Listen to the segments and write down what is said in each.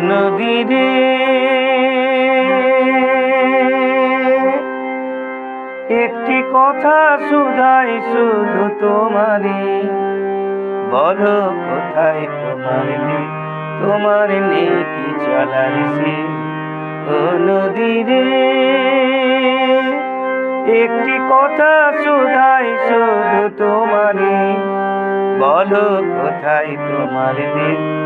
নদী রে একটি কথা শুধাই শুধু তোমারে। বলো কোথায় তোমার তোমার নেই কি চলার সে ও নদীরে। একটি কথা শুধাই শুধু তোমারে। বলো কোথায় তোমার দেশ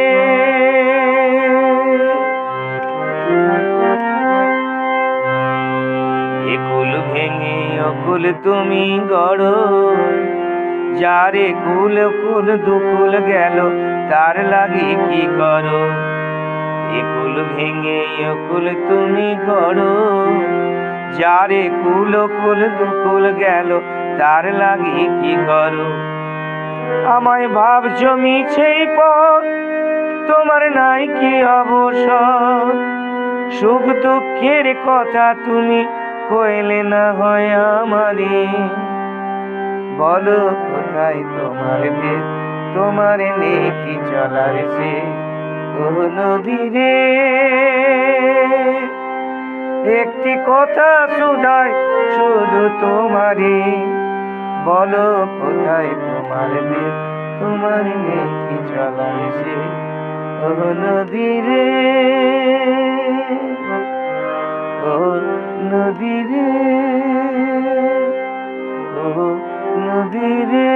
ভেঙে অকুল তুমি গড়। যারে কুল কুল, দুকুল গেল, তার লাগি কি করো? একুল ভেঙে অকুল তুমি গড়। যারে কুল কুল, দুকুল গেল, তার লাগি কি করো? আমায় ভাব জমিছেই পথ, তোমার নাই কি অবসর? সুখ দুঃখের কথা তুমি কইলে না হয় আমারি। বলো কোথায় তোমার দেশ তোমার নেই কি চলার সে ও নদী রে একটি কথা শুধাই শুধু তোমারে বলো কোথায় তোমার দেশ তোমার নেই কি চলার সে ও নদী নদী রে ও নদী রে